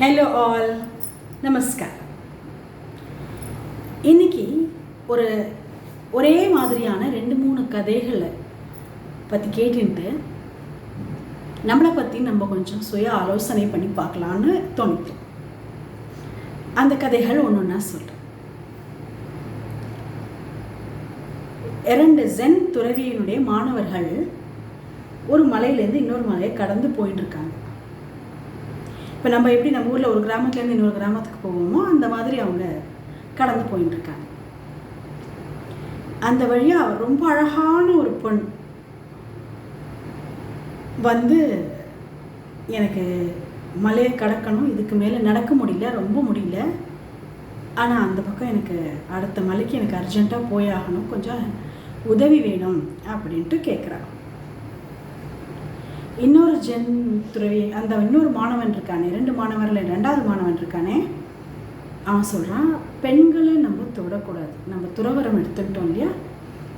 Hello all நமஸ்கார் இன்னைக்கு ஒரு ஒரே மாதிரியான ரெண்டு மூணு கதைகளை பற்றி கேட்டுட்டு நம்மளை பற்றி நம்ம கொஞ்சம் சுய ஆலோசனை பண்ணி பார்க்கலான்னு தோணுது. அந்த கதைகள் ஒன்று ஒன்றா சொல்கிறேன் இரண்டு ஜென் துறவியினுடைய மாணவர்கள் ஒரு மலையிலேருந்து இன்னொரு மலையை கடந்து போயிட்டு இருக்காங்க. இப்போ நம்ம எப்படி நம்ம ஊரில் ஒரு கிராமத்துலேருந்து இன்னொரு கிராமத்துக்கு போவோமோ அந்த மாதிரி அவங்க கடந்து போயிட்டு இருக்காங்க அந்த வழியாக ரொம்ப அழகான ஒரு பெண் வந்து எனக்கு மலையை கடக்கணும் இதுக்கு மேலே நடக்க முடியல ரொம்ப முடியல. ஆனால் அந்த பக்கம் எனக்கு அடுத்த மலைக்கு எனக்கு அர்ஜெண்ட்டாக போயாகணும் கொஞ்சம் உதவி வேணும் அப்படின்ட்டு கேட்குறாங்க இன்னொரு ஜென் துறவி அந்த இன்னொரு மாணவன் இருக்கானே ரெண்டு மாணவர்கள் ரெண்டாவது மாணவன் இருக்கானே அவன் சொல்கிறான் பெண்களை நம்ம தொடக்கூடாது. நம்ம துறவரம் எடுத்துக்கிட்டோம் இல்லையா?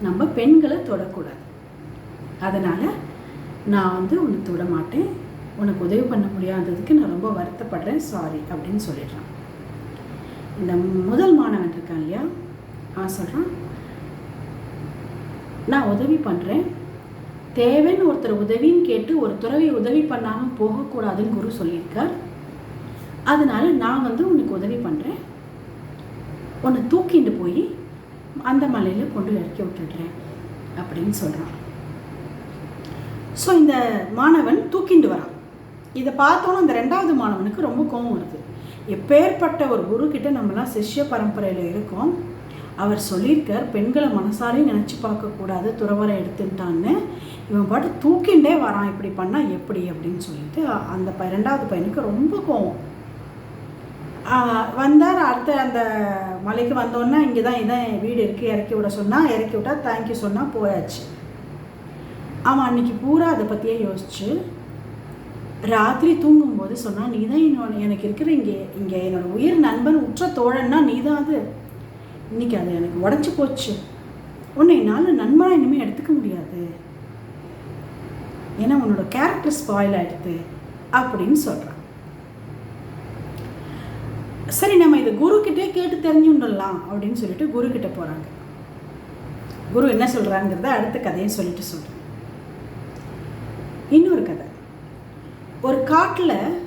நம்ம பெண்களை தொடக்கூடாது. அதனால் நான் வந்து உன்னை தொட மாட்டேன் உனக்கு உதவி பண்ண முடியாததுக்கு நான் ரொம்ப வருத்தப்படுறேன். சாரி அப்படின்னு சொல்லிடுறான். இந்த முதல் மாணவன் இருக்கான் இல்லையா? அவன் சொல்கிறான் நான் உதவி பண்ணுறேன் தேவைன்னு ஒருத்தர் உதவின்னு கேட்டு ஒரு துறவி உதவி பண்ணாமல் போகக்கூடாதுன்னு குரு சொல்லியிருக்கார். அதனால நான் வந்து உனக்கு உதவி பண்ணுறேன் உன்னை தூக்கிட்டு போய் அந்த மலையில் கொண்டு இறக்கி விட்டுடுறேன் அப்படின்னு சொல்கிறான் ஸோ இந்த மாணவன் தூக்கிண்டு வரான். இதை பார்த்தோன்னே அந்த ரெண்டாவது மாணவனுக்கு ரொம்ப கோபம் வருது. எப்பேற்பட்ட ஒரு குரு நம்மளாம் நம்மலாம் சிஷ்ய பரம்பரையில் இருக்கோம். அவர் சொல்லியிருக்கார் பெண்களை மனசாலையும் நினச்சி பார்க்கக்கூடாது துறவரை எடுத்துட்டான்னு. இவன் பாட்டு தூக்கிண்டே வரான் இப்படி பண்ணால் எப்படி அப்படின்னு சொல்லிட்டு அந்த ப ரெண்டாவது பையனுக்கு ரொம்ப கோவம். வந்தார் அடுத்த அந்த மலைக்கு வந்தோன்னே இங்கே தான் இதான் வீடு இருக்குது இறக்கி விட சொன்னால் இறக்கி விட்டால் தேங்க்யூ சொன்னால் போயாச்சு. அவன் அன்னைக்கு பூரா அதை பற்றியே யோசிச்சு ராத்திரி தூங்கும்போது சொன்னால் நீ தான் என்னோட எனக்கு இருக்கிற இங்கே இங்கே என்னோடய உயிர் நண்பன் உற்ற தோழன்னா நீ தான் அது. இன்னைக்கு அது எனக்கு உடஞ்சி போச்சு. உன்னை என்னால் நண்பனாக இனிமேல் எடுத்துக்க முடியாது. ஏன்னா உன்னோட கேரக்டர் ஸ்பாயில் ஆகிடுது அப்படின்னு சொல்கிறான் சரி நம்ம இதை குருக்கிட்டே கேட்டு தெரிஞ்சுடலாம் அப்படின்னு சொல்லிட்டு குருக்கிட்ட போகிறாங்க குரு என்ன சொல்கிறாங்கிறத அடுத்த கதையை சொல்லிட்டு சொல்கிறேன் இன்னொரு கதை. ஒரு காட்டில்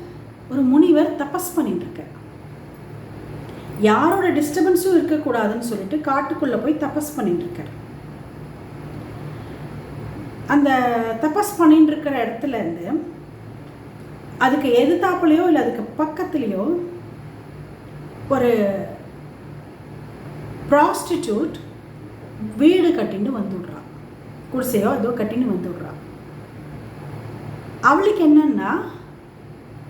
ஒரு முனிவர் தபஸ் பண்ணிட்டு யாரோட டிஸ்டர்பன்ஸும் இருக்கக்கூடாதுன்னு சொல்லிட்டு காட்டுக்குள்ளே போய் தபஸ் பண்ணிட்டு இருக்கார் அந்த தபஸ் பண்ணிட்டு இருக்கிற இடத்துல இருந்து அதுக்கு எதிர்த்தாப்புலையோ இல்லை அதுக்கு பக்கத்துலேயோ ஒரு ப்ராஸ்டிடியூட் வீடு கட்டின்னு வந்துடுறான் குடிசையோ அதோ கட்டின்னு வந்துடுறான் அவளுக்கு என்னன்னா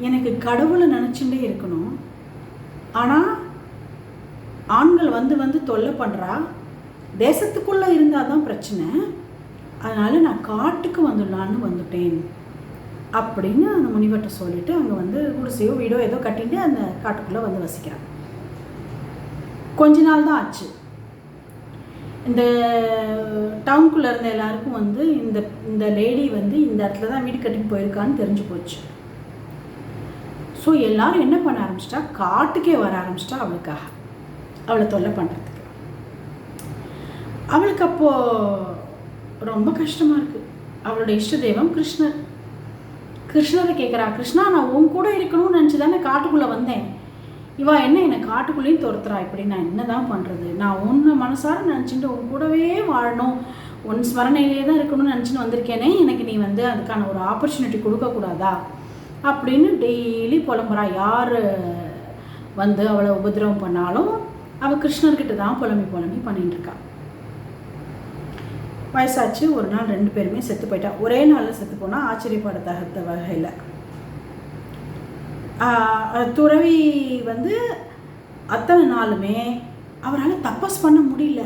எனக்கு கடவுளை நினச்சிட்டே இருக்கணும். ஆனால் ஆண்கள் வந்து வந்து தொல்லை பண்ணுறா தேசத்துக்குள்ளே இருந்தால் தான் பிரச்சனை. அதனால் நான் காட்டுக்கு வந்துடலான்னு வந்துட்டேன் அப்படின்னு அந்த முனிவர்கிட்ட சொல்லிட்டு அங்கே வந்து குடிசையோ வீடோ ஏதோ கட்டிட்டு அந்த காட்டுக்குள்ளே வந்து வசிக்கிறான். கொஞ்ச நாள் தான் ஆச்சு. இந்த டவுனுக்குள்ளே இருந்த எல்லாருக்கும் வந்து இந்த இந்த லேடி வந்து இந்த இடத்துல தான் வீடு கட்டிட்டு போயிருக்கான்னு தெரிஞ்சு போச்சு. ஸோ எல்லாரும் என்ன பண்ண ஆரம்பிச்சிட்டா? காட்டுக்கே வர ஆரம்பிச்சிட்டா அவளுக்காக. அவளை தொல்லை பண்ணுறதுக்கு அவளுக்கு அப்போது ரொம்ப கஷ்டமாக இருக்குது அவளோட இஷ்ட தெய்வம் கிருஷ்ணர். கிருஷ்ணரை கேட்குறா கிருஷ்ணா நான் உன் கூட இருக்கணும்னு நினச்சி தானே காட்டுக்குள்ளே வந்தேன். இவா என்ன என்னை காட்டுக்குள்ளேயும் துரத்துறா? இப்படி நான் என்ன தான் பண்ணுறது நான் உன்னை மனசார நினச்சிட்டு உன் கூடவே வாழணும். உன் ஸ்மரணையிலே தான் இருக்கணும்னு நினச்சின்னு வந்திருக்கேனே. எனக்கு நீ வந்து அதுக்கான ஒரு ஆப்பர்ச்சுனிட்டி கொடுக்கக்கூடாதா அப்படின்னு டெய்லி புலம்புறா. யார் வந்து அவளை உபதிரவம் பண்ணாலும் அவள் கிருஷ்ணர்கிட்ட தான் புலம்பி புலம்பி பண்ணிட்டு இருக்கா. வயசாச்சு ஒரு நாள் ரெண்டு பேருமே செத்து போயிட்டா. ஒரே நாளில் செத்து போனால் ஆச்சரியப்படத்தகுந்த வகையில். துறவி வந்து அத்தனை நாளுமே அவரால் தப்பஸ் பண்ண முடியல.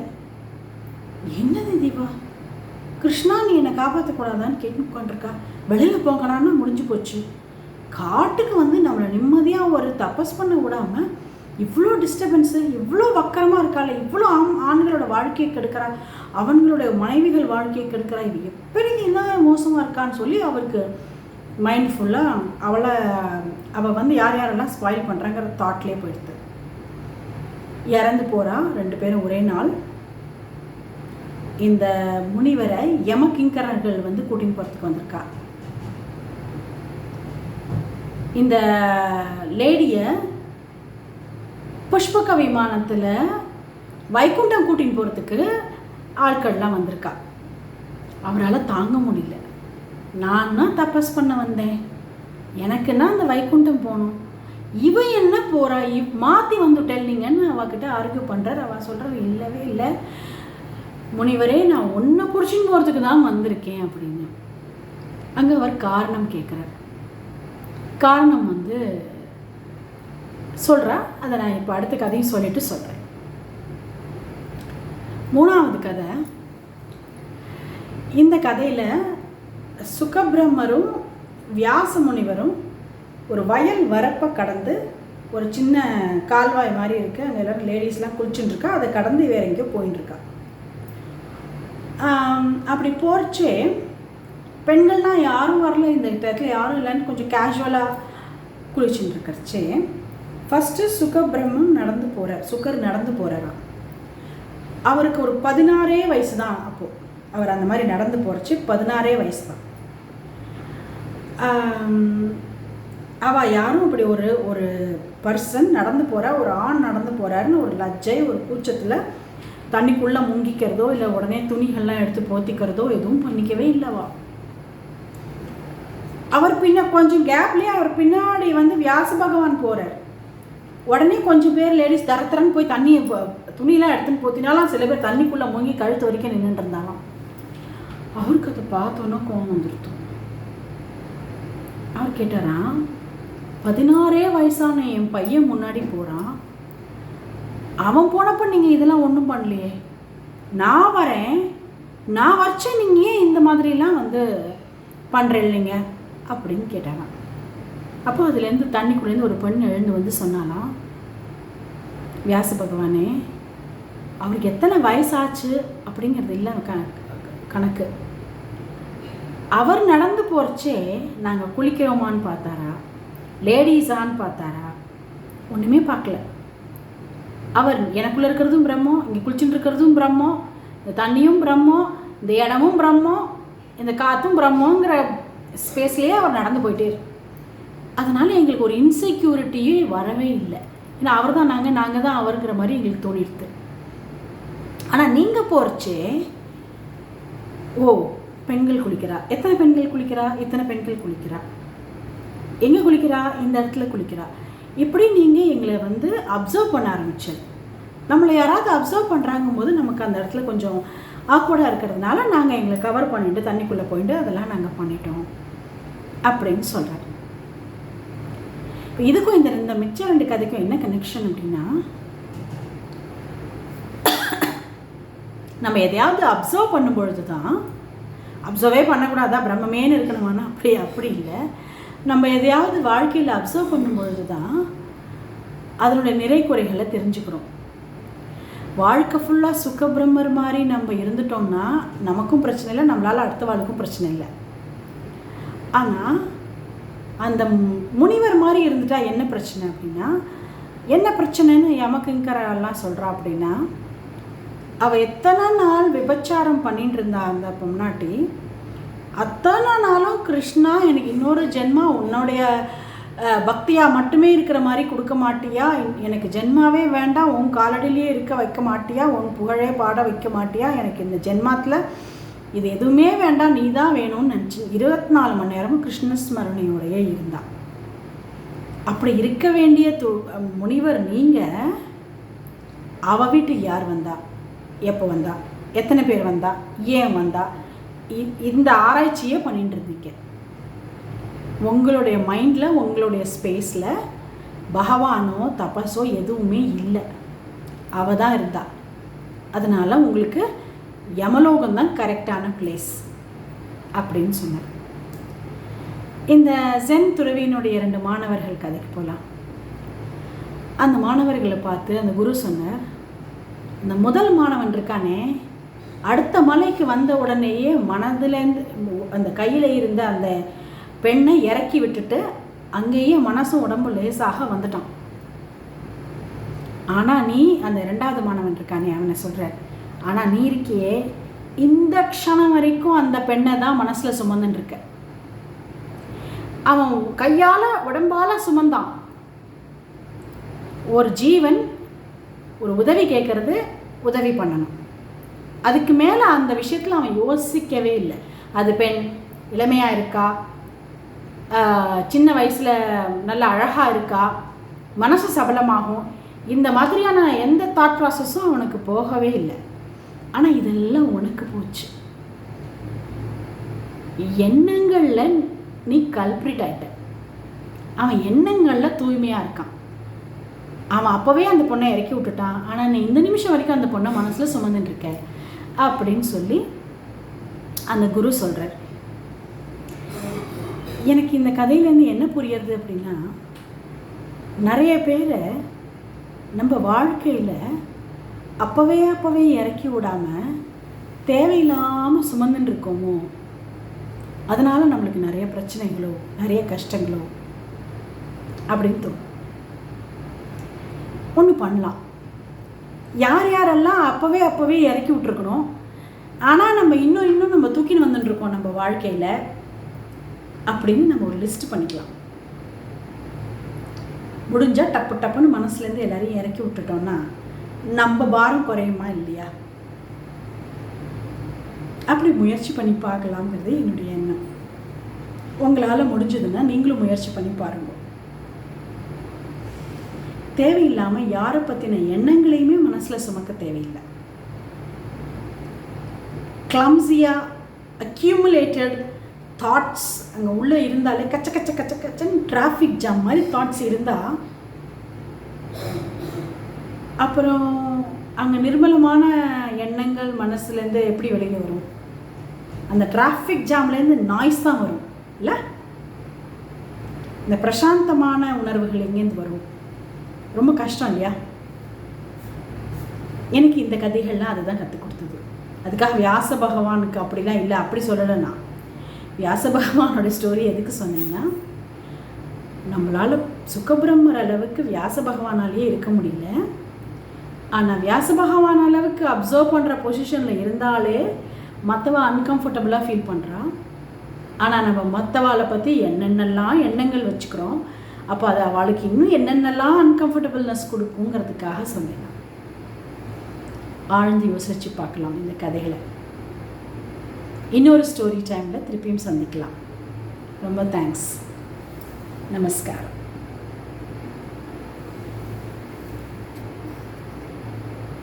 என்னது தீபா கிருஷ்ணா நீ என்னை காப்பாற்றக்கூடாதான்னு கேட்டு உட்காந்துருக்கா வெளியில் போகணான்னு முடிஞ்சு போச்சு. காட்டுக்கு வந்து நம்மளை நிம்மதியாக ஒரு தப்பஸ் பண்ண விடாமல் இவ்வளோ டிஸ்டர்பன்ஸு இவ்வளோ வக்கரமாக இருக்காள் இவ்வளோ ஆண் ஆண்களோட வாழ்க்கையை கெடுக்கிறா. அவங்களுடைய மனைவிகள் வாழ்க்கையை கெடுக்கிறா? இது எப்படி என்ன மோசமாக இருக்கான்னு சொல்லி அவருக்கு மைண்ட் ஃபுல்லாக அவளை அவள் வந்து யார் யாரெல்லாம் ஸ்பாயில் பண்ணுறாங்கிற தாட்லேயே போயிடுது. இறந்து போகிறா ரெண்டு பேரும் ஒரே நாள். இந்த முனிவரை யம கிங்கரர்கள் வந்து கூட்டின்னு போகிறதுக்கு வந்திருக்கா. இந்த லேடியை புஷ்பக விமானத்தில் வைகுண்டம் கூட்டின்னு போகிறதுக்கு ஆட்கள்லாம் வந்திருக்கா. அவரால் தாங்க முடியல. நான் தான் தபஸ் பண்ண வந்தேன். எனக்குன்னா அந்த வைகுண்டம் போகணும்? இவ என்ன போறா? இவ் மாற்றி வந்துட்டேன்னீங்கன்னு அவகிட்ட ஆர்கியூ பண்ணுறார் அவள் சொல்கிறது இல்லவே இல்லை. முனிவரே நான் ஒன்றை பிடிச்சின்னு போகிறதுக்கு தான் வந்திருக்கேன் அப்படின்னு. அங்கே அவர் காரணம் கேட்குறார் காரணம் வந்து சொல்கிறா அதை நான் இப்போ அடுத்த கதையும் சொல்லிட்டு சொல்கிறேன் மூணாவது கதை. இந்த கதையில் சுகபிரம்மரும் வியாச முனிவரும் ஒரு வயல் வரப்பை கடந்து ஒரு சின்ன கால்வாய் மாதிரி இருக்குது அங்கே எல்லாரும் லேடிஸ்லாம் குளிச்சுட்டு இருக்கா. அதை கடந்து வேற எங்கேயோ போயின்னு இருக்கா. அப்படி போர்ச்சே பெண்கள்லாம் யாரும் வரல. இந்த இடத்துல யாரும் இல்லைன்னு கொஞ்சம் கேஷுவலாக குளிச்சுட்டு இருக்கறச்சே ஃபஸ்ட்டு சுகபிரம்மம் நடந்து போகிறார் சுகர் நடந்து போகிறாராம் அவருக்கு ஒரு பதினாறே வயசு தான் அப்போது அவர் அந்த மாதிரி நடந்து போகிறச்சு பதினாறே வயசு தான் அவள் யாரும் அப்படி ஒரு ஒரு பர்சன் நடந்து போகிறா ஒரு ஆண் நடந்து போகிறாருன்னு ஒரு லஜ்ஜை ஒரு கூச்சத்தில் தண்ணிக்குள்ளே முங்கிக்கிறதோ இல்லை உடனே துணிகள்லாம் எடுத்து போத்திக்கிறதோ எதுவும் பண்ணிக்கவே இல்லைவா அவர் பின்ன கொஞ்சம் கேப்லேயே அவர் பின்னாடி வந்து வியாச பகவான் போகிறார் உடனே கொஞ்சம் பேர் லேடிஸ் தரத்தரன்னு போய் தண்ணியை துணியெலாம் துணியெல்லாம் எடுத்துன்னு போத்தினாலும் சில பேர் தண்ணிக்குள்ளே மூங்கி கழுத்து வரைக்கும் நின்றுட்டு இருந்தாலும் அவருக்கு அதை பார்த்தோன்னா கோவம் வந்துருத்தோம் அவர் கேட்டாரா பதினாறே வயசான என் பையன் முன்னாடி போகிறான் அவன் போனப்போ நீங்கள் இதெல்லாம் ஒன்றும் பண்ணலையே. நான் வரேன் நான் வரைச்சேன் நீங்கள் ஏன் இந்த மாதிரிலாம் வந்து பண்ணுறேன் இல்லைங்க? அப்படின்னு கேட்டாங்க அப்போ அதுலேருந்து தண்ணிக்குள்ளேருந்து ஒரு பெண் எழுந்து வந்து சொன்னாலாம் வியாச பகவானே அவருக்கு எத்தனை வயசாச்சு? அப்படிங்கிறது இல்லை கணக்கு கணக்கு. அவர் நடந்து போகிறச்சே நாங்கள் குளிக்கிறோமான்னு பார்த்தாரா? லேடிஸான்னு பார்த்தாரா? ஒன்றுமே பார்க்கல. அவர் எனக்குள்ளே இருக்கிறதும் பிரம்மம் இங்கே குளிச்சுட்டு இருக்கிறதும் பிரம்மம் இந்த தண்ணியும் பிரம்மம் இந்த இடமும் பிரம்மம் இந்த காற்றும் பிரம்மங்கிற ஸ்பேஸ்லேயே அவர் நடந்து போயிட்டே இருக்கு அதனால் எங்களுக்கு ஒரு இன்செக்யூரிட்டியே வரவே இல்லை. ஏன்னா அவர் தான் நாங்கள் நாங்கள் தான் அவருங்கிற மாதிரி எங்களுக்கு தோணிடுது. ஆனால் நீங்கள் போகிறச்சே ஓ பெண்கள் குளிக்கிறா. எத்தனை பெண்கள் குளிக்கிறா? இத்தனை பெண்கள் குளிக்கிறா. எங்கே குளிக்கிறா? இந்த இடத்துல குளிக்கிறா. இப்படி நீங்கள் எங்களை வந்து அப்சர்வ் பண்ண ஆரம்பிச்சது? நம்மளை யாராவது அப்சர்வ் பண்ணுறாங்கும் போது நமக்கு அந்த இடத்துல கொஞ்சம் ஆக்வர்டாக இருக்கிறதுனால நாங்கள் எங்களை கவர் பண்ணிட்டு தண்ணிக்குள்ளே போயிட்டு அதெல்லாம் நாங்கள் பண்ணிட்டோம். அப்படின்னு சொல்கிறேன் இதுக்கும் இந்த இந்த மிச்ச ரெண்டு கதைக்கும் என்ன கனெக்ஷன் அப்படின்னா நம்ம எதையாவது அப்சர்வ் பண்ணும்பொழுது தான் அப்சர்வே பண்ணக்கூடாதா? பிரம்மமேன்னு இருக்கணுமானா? அப்படி அப்படி இல்லை. நம்ம எதையாவது வாழ்க்கையில் அப்சர்வ் பண்ணும் பொழுது தான் அதனுடைய நிறை குறைகளை தெரிஞ்சுக்கிறோம். வாழ்க்கை ஃபுல்லாக சுகபிரம்மர் மாதிரி நம்ம இருந்துட்டோம்னா நமக்கும் பிரச்சனை இல்லை நம்மளால் அடுத்த வாழ்க்கும் பிரச்சனை இல்லை. ஆனால் அந்த முனிவர் மாதிரி இருந்துட்டா என்ன பிரச்சனை அப்படின்னா என்ன பிரச்சனைன்னு யமகிங்கரெல்லாம் சொல்கிறா அப்படின்னா அவள் எத்தனை நாள் விபச்சாரம் பண்ணிட்டு இருந்தா அந்த பொம்னாட்டி அத்தனை நாளும் கிருஷ்ணா எனக்கு இன்னொரு ஜென்மா உன்னுடைய பக்தியாக மட்டுமே இருக்கிற மாதிரி கொடுக்க மாட்டியா? எனக்கு ஜென்மாவே வேண்டாம் உன் காலடியிலேயே இருக்க வைக்க மாட்டியா? உன் புகழே பாட வைக்க மாட்டியா? எனக்கு இந்த ஜென்மாத்தில் இது எதுவுமே வேண்டாம் நீ தான் வேணும்னு நினச்சி இருபத்தி நாலு மணி நேரமும் கிருஷ்ண ஸ்மரணையோடையே இருந்தா. அப்படி இருக்க வேண்டிய து முனிவர் நீங்கள் அவ வீட்டுக்கு யார் வந்தா? எப்போ வந்தா? எத்தனை பேர் வந்தா? ஏன் வந்தா? இ- இந்த ஆராய்ச்சியே பண்ணிட்டு இருந்தீங்க. உங்களுடைய மைண்டில் உங்களுடைய ஸ்பேஸில் பகவானோ தபஸோ எதுவுமே இல்லை. அவ தான் இருந்தா. அதனால் உங்களுக்கு யமலோகம் தான் கரெக்டான பிளேஸ் அப்படின்னு சொன்னார். இந்த ஜென் துறவியினுடைய இரண்டு மாணவர்கள் கதைக்கு போகலாம் அந்த மாணவர்களை பார்த்து அந்த குரு சொன்னார் இந்த முதல் மாணவன் இருக்கானே அடுத்த மலைக்கு வந்த உடனேயே மனதிலேருந்து அந்த கையில் இருந்த அந்த பெண்ணை இறக்கி விட்டுட்டு அங்கேயே மனசும் உடம்பு லேசாக வந்துட்டான். ஆனால் நீ அந்த ரெண்டாவது மாணவன் இருக்கானே அவனை சொல்கிற ஆனால் நீ இருக்கியே இந்த க்ஷணம் வரைக்கும் அந்த பெண்ணை தான் மனசில் சுமந்துன்னு இருக்க அவன் கையால் உடம்பால் சுமந்தான். ஒரு ஜீவன் ஒரு உதவி கேட்கறது உதவி பண்ணணும். அதுக்கு மேலே அந்த விஷயத்தில் அவன் யோசிக்கவே இல்லை. அது பெண் இளமையாக இருக்கா? சின்ன வயசில் நல்ல அழகாக இருக்கா? மனசு சபலமாகும்? இந்த மாதிரியான எந்த தாட் ப்ராசஸும் அவனுக்கு போகவே இல்லை. ஆனால் இதெல்லாம் உனக்கு போச்சு. எண்ணங்களில் நீ கல்பிரிட் ஆயிட்ட. அவன் எண்ணங்களில் தூய்மையாக இருக்கான். அவன் அப்போவே அந்த பொண்ணை இறக்கி விட்டுட்டான். ஆனால் நீ இந்த நிமிஷம் வரைக்கும் அந்த பொண்ணை மனசில் சுமந்துட்டு இருக்க. அப்படின்னு சொல்லி அந்த குரு சொல்கிறார் எனக்கு இந்த கதையிலேருந்து என்ன புரியுறது அப்படின்னா நிறைய பேரை நம்ம வாழ்க்கையில் அப்போவே அப்போவே இறக்கி விடாமல் தேவையில்லாமல் சுமந்துன்னு இருக்கோமோ அதனால் நம்மளுக்கு நிறைய பிரச்சனைகளோ நிறைய கஷ்டங்களோ அப்படின்னு தோணும். ஒன்று பண்ணலாம். யார் யாரெல்லாம் அப்போவே அப்போவே இறக்கி விட்ருக்கணும் ஆனால் நம்ம இன்னும் இன்னும் நம்ம தூக்கின்னு வந்துட்டுருக்கோம் நம்ம வாழ்க்கையில் அப்படின்னு நம்ம ஒரு லிஸ்ட் பண்ணிக்கலாம். முடிஞ்சால் டப்பு டப்புன்னு மனசுலேருந்து எல்லாரையும் இறக்கி விட்டுட்டோம்னா நம்ம பாரம் குறையுமா இல்லையா? அப்படி முயற்சி பண்ணி பார்க்கலாங்கிறது என்னுடைய எண்ணம். உங்களால் முடிஞ்சதுன்னா நீங்களும் முயற்சி பண்ணி பாருங்க. தேவையில்லாமல் யாரை பற்றின எண்ணங்களையுமே மனசில் சுமக்க தேவையில்லை. கிளம்ஸியாக அக்யூமுலேட்டட் தாட்ஸ் அங்கே உள்ளே இருந்தாலே கச்ச கச்ச கச்ச கச்சன்னு டிராஃபிக் ஜாம் மாதிரி தாட்ஸ் இருந்தால் அப்புறம் அங்கே நிர்மலமான எண்ணங்கள் மனசுலேருந்து எப்படி வெளியில் வரும்? அந்த டிராஃபிக் ஜாம்லேருந்து நாய்ஸ் தான் வரும் இல்லை? இந்த பிரசாந்தமான உணர்வுகள் எங்கேருந்து வரும்? ரொம்ப கஷ்டம் இல்லையா? எனக்கு இந்த கதைகள்லாம் அதுதான் கற்றுக் கொடுத்தது. அதுக்காக வியாச பகவானுக்கு அப்படிலாம் இல்லை அப்படி சொல்லலை நான். வியாச பகவானோட ஸ்டோரி எதுக்கு சொன்னேன்னா நம்மளால் சுக்கபிரம்மர் அளவுக்கு வியாச பகவானாலேயே இருக்க முடியல. ஆனால் வியாச பகவான் அளவுக்கு அப்சர்வ் பண்ணுற பொசிஷனில் இருந்தாலே மற்றவா அன்கம்ஃபர்டபுளாக ஃபீல் பண்ணுறா ஆனால் நம்ம மற்றவாளை பற்றி என்னென்னலாம் எண்ணங்கள் வச்சுக்கிறோம் அப்போ அது அவளுக்கு இன்னும் என்னென்னலாம் அன்கம்ஃபர்டபுள்னஸ் கொடுக்குங்கிறதுக்காக சொன்னேன் ஆழ்ந்து யோசிச்சு பார்க்கலாம் இந்த கதைகளை. இன்னொரு ஸ்டோரி டைமில் திருப்பியும் சந்திக்கலாம். ரொம்ப தேங்க்ஸ் நமஸ்காரம்.